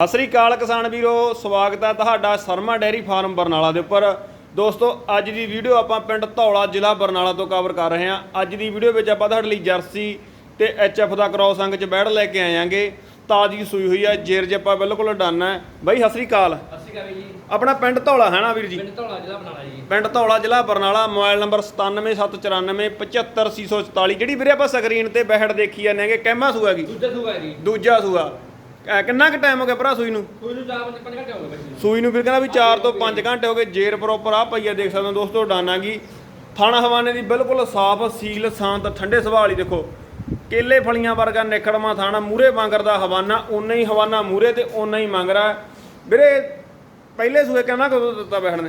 ਸਤਿ ਸ੍ਰੀ ਅਕਾਲ ਕਿਸਾਨ ਵੀਰੋ ਸਵਾਗਤ ਹੈ ਤੁਹਾਡਾ ਸ਼ਰਮਾ ਡੈਰੀ ਫਾਰਮ ਬਰਨਾਲਾ ਦੇ ਉੱਪਰ। ਦੋਸਤੋ ਅੱਜ ਦੀ ਵੀਡੀਓ ਆਪਾਂ ਪਿੰਡ ਧੌਲਾ ਜ਼ਿਲ੍ਹਾ ਬਰਨਾਲਾ ਤੋਂ ਕਵਰ ਕਰ ਰਹੇ ਹਾਂ। ਅੱਜ ਦੀ ਵੀਡੀਓ ਵਿੱਚ ਆਪਾਂ ਤੁਹਾਡੇ ਲਈ ਜਰਸੀ ਤੇ ਐਚਐਫ ਦਾ ਕ੍ਰੋਸ ਅੰਗ ਚ ਬੈੜ ਲੈ ਕੇ ਆਇਆਂਗੇ। ਤਾਜੀ ਸੂਈ ਹੋਈ ਹੈ ਜੇਰ ਜੱਪਾ ਬਿਲਕੁਲ ਡਨ ਹੈ। ਬਾਈ ਸਤਿ ਸ੍ਰੀ ਅਕਾਲ। ਅਸੀਂ ਕਹਾਂ ਜੀ। ਆਪਣਾ ਪਿੰਡ ਧੌਲਾ ਹੈ ਨਾ ਵੀਰ ਜੀ? ਪਿੰਡ ਧੌਲਾ ਜ਼ਿਲ੍ਹਾ ਬਣਾਣਾ ਜੀ। ਪਿੰਡ ਧੌਲਾ ਜ਼ਿਲ੍ਹਾ ਬਰਨਾਲਾ ਮੋਬਾਈਲ ਨੰਬਰ 9774975644 ਜਿਹੜੀ ਵੀਰੇ ਆਪਾਂ ਸਕਰੀਨ ਤੇ ਬਹਿੜ ਦੇਖੀ ਜਾਂਦੇ ਹੈਗੇ ਕਹਿਮਾ ਸੂਆ ਕੀ ਦੂਜਾ ਸੂਆ ਜੀ। ਦੂਜਾ ਸੂਆ। ਅਹ ਕਿੰਨਾ ਕੁ ਟਾਈਮ ਹੋ ਗਿਆ ਭਰਾ ਸੂਈ ਨੂੰ? ਕੋਈ ਨੂੰ ਚਾਰ ਪੰਜ ਪੰਜ ਘੰਟੇ ਹੋ ਗਏ ਬੱਚੇ। ਸੂਈ ਨੂੰ ਫਿਰ ਕਹਿੰਦਾ ਵੀ 4 ਤੋਂ 5 ਘੰਟੇ ਹੋ ਗਏ ਜੇਰ ਪ੍ਰੋਪਰ ਆ ਪਈਆ ਦੇਖ ਸਕਦੇ ਹੋ ਦੋਸਤੋ ਡਾਨਾਗੀ ਥਾਣਾ ਹਵਾਨੇ ਦੀ ਬਿਲਕੁਲ ਸਾਫ਼ ਸੀਲ ਸ਼ਾਂਤ ਠੰਡੇ ਸੁਭਾਅ ਵਾਲੀ ਦੇਖੋ। ਕੇਲੇ ਫਲੀਆਂ ਵਰਗਾ ਨਿਖੜਵਾ ਥਾਣਾ ਮੂਰੇ ਵਾਂਗਰ ਦਾ ਹਵਾਨਾ ਓਨਾ ਹੀ ਹਵਾਨਾ ਮੂਰੇ ਤੇ ਓਨਾ ਹੀ ਮੰਗਰਾ ਵੀਰੇ ਪਹਿਲੇ ਸੂਏ ਕਹਿੰਦਾ ਕਦੋਂ ਦਿੱਤਾ ਬੈਠਣ ਨੇ?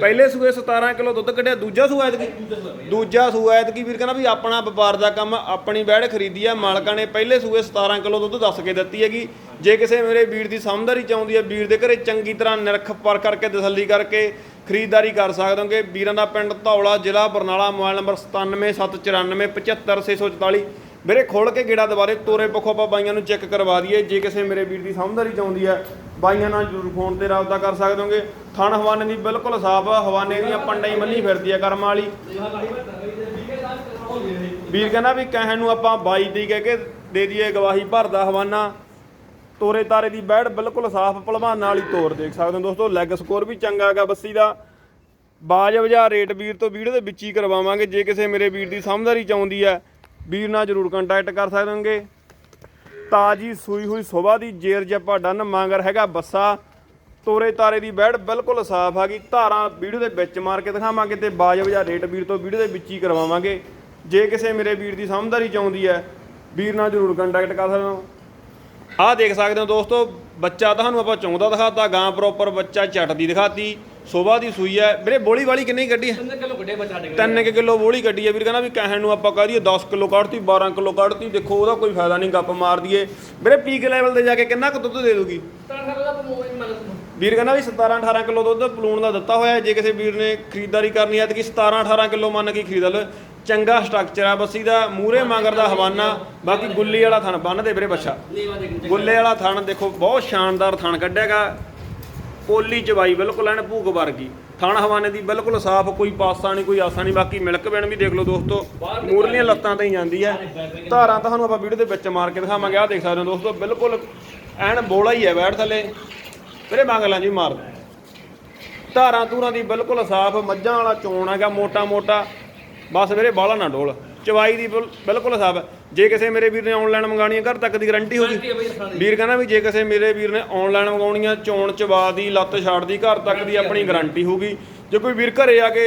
ਪਹਿਲਾਂ ਸੂਏ। 17 ਕਿਲੋ ਦੁੱਧ ਕੱਢਿਆ ਦੂਜਾ ਸੂਆ ਐਤਕੀ? ਦੂਜਾ ਸੂਆ ਬਈ ਦੂਜਾ ਸੂਆ ਐਤਕੀ? ਵੀਰ ਕਹਿੰਦਾ ਵੀ ਆਪਣਾ ਵਪਾਰ ਦਾ ਕੰਮ ਆਪਣੀ ਬੈੜ ਖਰੀਦੀ ਆ ਮਾਲਕਾਂ ਨੇ ਪਹਿਲੇ ਸੂਏ 17 ਕਿਲੋ ਦੁੱਧ ਦੱਸ ਕੇ ਦਿੱਤੀ ਹੈਗੀ। ਜੇ ਕਿਸੇ ਮੇਰੇ ਵੀਰ ਦੀ ਸਮਝਦਾਰੀ ਚਾਹੁੰਦੀ ਹੈ ਵੀਰ ਦੇ ਘਰੇ ਚੰਗੀ ਤਰ੍ਹਾਂ ਨਿਰਖ ਪਰ ਕਰਕੇ ਤਸੱਲੀ ਕਰਕੇ ਖਰੀਦਦਾਰੀ ਕਰ ਸਕਦੇ ਹੋਗੇ। ਵੀਰਾਂ ਦਾ ਪਿੰਡ ਧੌਲਾ ਜ਼ਿਲ੍ਹਾ ਬਰਨਾਲਾ ਮੋਬਾਈਲ ਨੰਬਰ 9774975644 ਵੀਰੇ ਖੋਲ ਕੇ ਗੇੜਾ ਦੁਬਾਰੇ ਤੋਰੇ ਪੱਖੋਂ ਆਪਾਂ ਬਾਈਆਂ ਨੂੰ ਚੈੱਕ ਕਰਵਾ ਦਈਏ। ਜੇ ਕਿਸੇ ਮੇਰੇ ਵੀਰ ਦੀ ਸਮਝਦਾਰੀ ਚਾਹੁੰਦੀ ਹੈ ਬਾਈਆਂ ਨਾਲ ਜ਼ਰੂਰ ਫੋਨ ਤੇ ਰਾਬਤਾ ਕਰ ਸਕਦੇ ਹੋਗੇ। ਥਣ ਹਵਾਨੇ ਦੀ ਬਿਲਕੁਲ ਸਾਫ਼ ਆ, ਹਵਾਨੇ ਦੀਆਂ ਪੰਡਾਂ ਹੀ ਮੰਨੀ ਫਿਰਦੀ ਆ ਕਰਮ ਵਾਲੀ। ਵੀਰ ਕਹਿੰਦਾ ਵੀ ਕਹਿਣ ਨੂੰ ਆਪਾਂ 22 ਦੀ ਕਹਿ ਕੇ ਦੇ ਦਈਏ ਗਵਾਹੀ ਭਰਦਾ ਹਵਾਨਾ। ਤੋਰੇ ਤਾਰੇ ਦੀ ਬੈੜ ਬਿਲਕੁਲ ਸਾਫ਼ ਭਲਵਾਨਾਂ ਵਾਲੀ ਤੋਰ, ਦੇਖ ਸਕਦੇ ਹੋ ਦੋਸਤੋ ਲੈਗ ਸਕੋਰ ਵੀ ਚੰਗਾ ਹੈਗਾ ਬੱਸੀ ਦਾ। ਬਾਜ ਜਾਂ ਰੇਟ ਵੀਰ ਤੋਂ ਵੀਡੀਓ ਦੇ ਵਿੱਚ ਹੀ ਕਰਵਾਵਾਂਗੇ। ਜੇ ਕਿਸੇ ਮੇਰੇ ਵੀਰ ਦੀ ਸਮਝਦਾਰੀ ਚਾਹੁੰਦੀ ਹੈ, ਵੀਰ ਨਾਲ ਜਰੂਰ ਕੰਟੈਕਟ ਕਰ ਸਕਦੇ ਹੋਗੇ। ਤਾਜੀ ਸੂਈ ਹੋਈ ਸੋਭਾ ਦੀ ਜੇਰ ਜੱਪਾ ਡੰਨ ਮਾਂਗਰ ਹੈਗਾ ਬੱਸਾ। ਤੋਰੇ ਤਾਰੇ ਦੀ ਬੈੜ ਬਿਲਕੁਲ ਸਾਫ਼ ਆ ਗਈ। ਧਾਰਾਂ ਵੀਡੀਓ ਦੇ ਵਿੱਚ ਮਾਰ ਕੇ ਦਿਖਾਵਾਂਗੇ ਤੇ ਬਾਜਬ ਜਾਂ ਰੇਟ ਵੀਰ ਤੋਂ ਵੀਡੀਓ ਦੇ ਵਿੱਚ ਹੀ ਕਰਵਾਵਾਂਗੇ। ਜੇ ਕਿਸੇ ਮੇਰੇ ਵੀਰ ਦੀ ਸਮਝਦਾਰੀ ਚਾਹੁੰਦੀ ਹੈ, ਵੀਰ ਨਾਲ ਜਰੂਰ ਕੰਟੈਕਟ ਕਰ ਸਕਦੇ ਹੋ। ਆਹ ਦੇਖ ਸਕਦੇ ਹੋ ਦੋਸਤੋ, ਬੱਚਾ ਤੁਹਾਨੂੰ ਆਪਾਂ ਚੌਂਦਾ ਦਿਖਾਤਾ, ਗਾਂ ਪ੍ਰੋਪਰ ਬੱਚਾ ਝੱਟਦੀ ਦਿਖਾਤੀ। ਸੋਭਾ ਦੀ ਸੂਈ ਹੈ। ਵੀਰੇ ਬੋਲੀ ਵਾਲੀ ਕਿੰਨੀ ਕੱਢੀ ਹੈ? ਤਿੰਨ ਕਿਲੋ ਕੱਢੇ ਬੱਚਾ ਡੇ 3 ਕਿਲੋ ਬੋਲੀ ਕੱਢੀ ਹੈ। ਵੀਰ ਕਹਿੰਦਾ ਵੀ ਕਹਿਣ ਨੂੰ ਆਪਾਂ ਕਹ ਦਈਏ 10 ਕਿਲੋ ਕੱਢਤੀ 12 ਕਿਲੋ ਕੱਢਤੀ। ਦੇਖੋ ਉਹਦਾ ਕੋਈ ਫਾਇਦਾ ਨਹੀਂ ਗੱਪ ਮਾਰ ਦਈਏ। ਵੀਰੇ ਪੀਕ ਲੈਵਲ ਤੇ ਜਾ ਕੇ ਕਿੰਨਾ ਕੁ ਦੁੱਧ ਦੇ ਦੂਗੀ ਵੀਰ ਕਹਿੰਦਾ ਵੀ 17 18 ਕਿਲੋ ਦੁੱਧ ਪਲੂਣ ਦਾ ਦਿੱਤਾ ਹੋਇਆ। ਜੇ ਕਿਸੇ ਵੀਰ ਨੇ ਖਰੀਦਦਾਰੀ ਕਰਨੀ ਹੈ ਤਾਂ ਕਿ 17 18 ਕਿਲੋ ਮੰਨ ਕੇ ਖਰੀਦ ਲਓ ਚੰਗਾ ਸਟਰਕਚਰ ਆ ਬੱਸੀ ਦਾ ਮੂਰੇ ਮੰਗਰ ਦਾ ਹਵਾਨਾ ਬਾਕੀ ਗੁੱਲੀ ਵਾਲਾ ਥਣ ਬੰਨ ਦੇ ਵੀਰੇ ਕੇ ਗੁੱਲੇ ਵਾਲਾ ਥਣ ਦੇਖੋ ਬਹੁਤ ਸ਼ਾਨਦਾਰ ਥਣ ਕੱਢਿਆਗਾ। ਕੋਲੀ ਚਵਾਈ ਬਿਲਕੁਲ ਐਨ ਭੂਕ ਵਰਗੀ। ਥਣ ਹਵਾਨੇ ਦੀ ਬਿਲਕੁਲ ਸਾਫ਼, ਕੋਈ ਪਾਸਾ ਨਹੀਂ, ਕੋਈ ਆਸਾ ਨਹੀਂ, ਬਾਕੀ ਮਿਲਕ ਬੈਣ ਵੀ ਦੇਖ ਲਓ ਦੋਸਤੋ, ਮੂਰਲੀਆਂ ਲੱਤਾਂ ਤੇ ਹੀ ਜਾਂਦੀ ਹੈ। ਧਾਰਾਂ ਤੁਹਾਨੂੰ ਆਪਾਂ ਵੀਡੀਓ ਦੇ ਵਿੱਚ ਮਾਰ ਕੇ ਦਿਖਾਵਾਂਗੇ, ਆਹ ਦੇਖ ਸਕਦੇ ਹੋ ਦੋਸਤੋ, ਬਿਲਕੁਲ ਐਨ ਬੋਲਾ ਹੀ ਹੈ ਬੈਠ ਥੱਲੇ। ਵੀਰੇ ਮੰਗ ਲਾਂ ਜੀ ਮਾਰ ਧਾਰਾਂ ਧੂਰਾਂ ਦੀ ਬਿਲਕੁਲ ਸਾਫ਼, ਮੱਝਾਂ ਵਾਲਾ ਚੋਣ ਹੈਗਾ ਮੋਟਾ ਮੋਟਾ ਬਸ ਵੀਰੇ ਬਾਲਾ ਨਾ ਡੋਲ। ਚਵਾਈ ਦੀ ਬਿਲ- ਬਿਲਕੁਲ ਸਾਫ਼ ਹੈ। ਜੇ ਕਿਸੇ ਮੇਰੇ ਵੀਰ ਨੇ ਆਨਲਾਈਨ ਮੰਗਾਣੀ ਹੈ ਘਰ ਤੱਕ ਦੀ ਗਾਰੰਟੀ ਹੋਗੀ ਗਾਰੰਟੀ ਹੈ ਬਈ ਰੱਖਣਾ ਦੀ। ਵੀਰ ਕਹਿੰਦਾ ਵੀ ਜੇ ਕਿਸੇ ਮੇਰੇ ਵੀਰ ਨੇ ਆਨਲਾਈਨ ਮੰਗਾਉਣੀਆਂ ਚੋਣ ਚਵਾ ਦੀ ਲੱਤ ਛਾੜ ਦੀ ਘਰ ਤੱਕ ਦੀ ਆਪਣੀ ਗਾਰੰਟੀ ਹੋਊਗੀ ਜੇ ਕੋਈ ਵੀਰ ਘਰੇ ਆ ਕੇ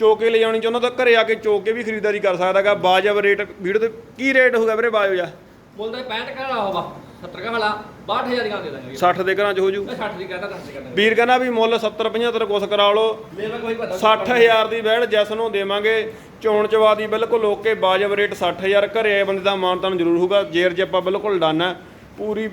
ਚੋਕੇ ਲੈ ਜਾਣੀ ਚਾਹੁੰਦਾ ਤਾਂ ਘਰੇ ਆ ਕੇ ਚੋਕੇ ਵੀ ਖਰੀਦਦਾਰੀ ਕਰ ਸਕਦਾਗਾ ਬਾਜਬ ਰੇਟ ਵੀਡੀਓ ਤੇ ਕੀ ਰੇਟ ਹੋਊਗਾ ਵੀਰੇ ਬਾਜਬ ਜਾ ਬੋਲਦਾ 65 ਕਹਣਾ ਹੋਵਾ 70 ਕਹਲਾ 62000 ਦੀ ਗੱਲ ਦੇ ਦਾਂਗੇ 60 ਦੇ ਘਰਾਂ ਚ ਹੋ ਜੂ। ਮੈਂ 60 ਦੀ ਕਹਿੰਦਾ 10 ਦੀ ਕਹਿੰਦਾ ਵੀਰ ਕਹਿੰਦਾ ਵੀ ਮੁੱਲ 70 75 ਕੁਛ ਕਰਾ ਲਓ। ਮੇਰਾ ਕੋਈ ਪਤਾ 60000 ਦੀ ਬੈੜ ਜੈਸ ਨੂੰ ਦੇਵਾਂਗੇ। ਚੋਣ ਚਵਾ ਦੀ ਬਿਲਕੁਲ ਓਕੇ ਬਾਜਬ ਰੇਟ 60000 ਘਰੇ ਆਏ ਬੰਦੇ ਦਾ ਮਾਨਤਾਨ ਜ਼ਰੂਰ ਹੋਊਗਾ। ਜੇਰ ਜੱਪਾ ਬਿਲਕੁਲ ਡਨ। ਹੈ ਪੂਰੀ